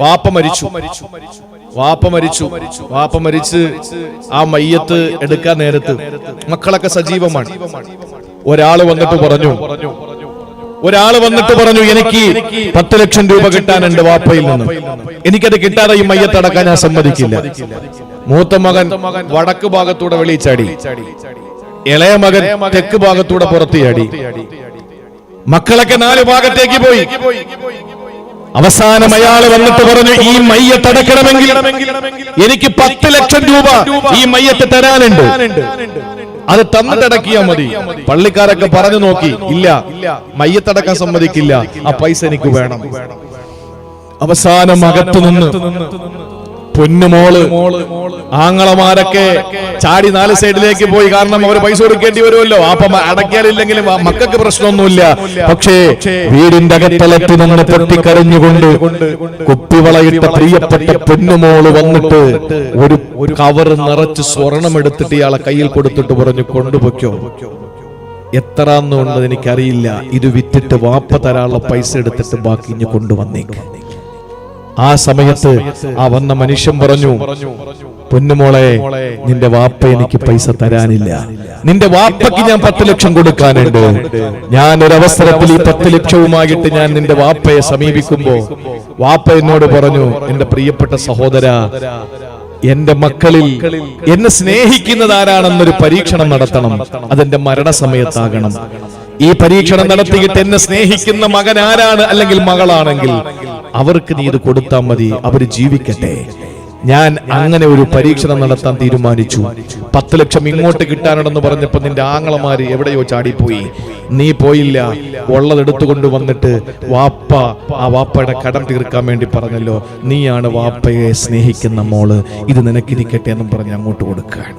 വാപ്പ മരിച്ചു. വാപ്പ മരിച്ചു. വാപ്പ മരിച്ച്. ആ മയ്യത്ത് എടുക്കാൻ നേരത്ത് മക്കളൊക്കെ സജീവമാണ്. ഒരാൾ വന്നിട്ട് പറഞ്ഞു. ഒരാൾ വന്നിട്ട് പറഞ്ഞു എനിക്ക് പത്ത് ലക്ഷം രൂപ കിട്ടാനുണ്ട് വാപ്പയിൽ നിന്ന്. എനിക്കത് കിട്ടാതെ ഈ മയ്യത്തടക്കാൻ ഞാൻ സമ്മതിക്കില്ല. മൂത്ത മകൻ വടക്ക് ഭാഗത്തൂടെ വെളിച്ചാടി ഇളയ മകൻ തെക്ക് ഭാഗത്തൂടെ പുറത്തിയാടി മക്കളൊക്കെ നാല് ഭാഗത്തേക്ക് പോയി. അവസാനം അയാൾ വന്നിട്ട് പറഞ്ഞു ഈ മയ്യത്തടക്കണമെങ്കിൽ എനിക്ക് പത്ത് ലക്ഷം രൂപ ഈ മയ്യത്ത് തരാനുണ്ട്. അത് തന്നിട്ടടക്കിയാ മതി. പള്ളിക്കാരൊക്കെ പറഞ്ഞു നോക്കി ഇല്ല മയ്യത്തടക്കാൻ സമ്മതിക്കില്ല. ആ പൈസ എനിക്ക് വേണം. അവസാനം അകത്തു നിന്ന് പൊന്നുമോൾ. ആങ്ങളമാരൊക്കെ ചാടി നാല് സൈഡിലേക്ക് പോയി കാരണം അവർ പൈസ കൊടുക്കേണ്ടി വരുമല്ലോ. അപ്പം അടയ്ക്കാനില്ലെങ്കിലും മക്കൾക്ക് പ്രശ്നമൊന്നുമില്ല. പക്ഷേ വീടിന്റെ അകത്തലത്തിൽ നിന്ന് പൊട്ടിക്കരഞ്ഞുകൊണ്ട് കുപ്പിവളയിട്ട പ്രിയപ്പെട്ട പൊന്നുമോൾ വന്നിട്ട് ഒരു ഒരു കവർ നിറച്ച് സ്വർണം എടുത്തിട്ട് ഇയാളെ കയ്യിൽ കൊടുത്തിട്ട് പറഞ്ഞു കൊണ്ടുപോയ്ക്കോ. എത്ര എന്നുള്ളത് എനിക്കറിയില്ല. ഇത് വിറ്റിട്ട് വാപ്പ തരാനുള്ള പൈസ എടുത്തിട്ട് ബാക്കി ഇഞ്ഞ് കൊണ്ടുവന്നേക്ക്. ആ സമയത്ത് ആ വന്ന മനുഷ്യൻ പറഞ്ഞു പൊന്നുമോളെ നിന്റെ വാപ്പ എനിക്ക് പൈസ തരാനില്ല. നിന്റെ വാപ്പയ്ക്ക് ഞാൻ പത്ത് ലക്ഷം കൊടുക്കാനുണ്ട്. ഞാൻ ഒരു അവസരത്തിൽ ഈ പത്ത് ലക്ഷവുമായിട്ട് ഞാൻ നിന്റെ വാപ്പയെ സമീപിക്കുമ്പോ വാപ്പ എന്നോട് പറഞ്ഞു എന്റെ പ്രിയപ്പെട്ട സഹോദര എന്റെ മക്കളിൽ എന്നെ സ്നേഹിക്കുന്നത് ആരാണെന്നൊരു പരീക്ഷണം നടത്തണം. അതെന്റെ മരണസമയത്താകണം. ഈ പരീക്ഷണം നടത്തിയിട്ട് എന്നെ സ്നേഹിക്കുന്ന മകൻ ആരാണ് അല്ലെങ്കിൽ മകളാണെങ്കിൽ അവർക്ക് നീ ഇത് കൊടുത്താൽ മതി അവർ ജീവിക്കട്ടെ. ഞാൻ അങ്ങനെ ഒരു പരീക്ഷണം നടത്താൻ തീരുമാനിച്ചു. പത്ത് ലക്ഷം ഇങ്ങോട്ട് കിട്ടാനുണ്ടെന്ന് പറഞ്ഞപ്പോ നിന്റെ ആങ്ങളമാര് എവിടെയോ ചാടിപ്പോയി. നീ പോയില്ല ഉള്ളതെടുത്തുകൊണ്ട് വന്നിട്ട് വാപ്പ ആ വാപ്പയുടെ കടം തീർക്കാൻ വേണ്ടി പറഞ്ഞല്ലോ. നീയാണ് വാപ്പയെ സ്നേഹിക്കുന്ന മോൾ. ഇത് നിനക്കിരിക്കട്ടെ എന്നും പറഞ്ഞ് അങ്ങോട്ട് കൊടുക്കുകയാണ്.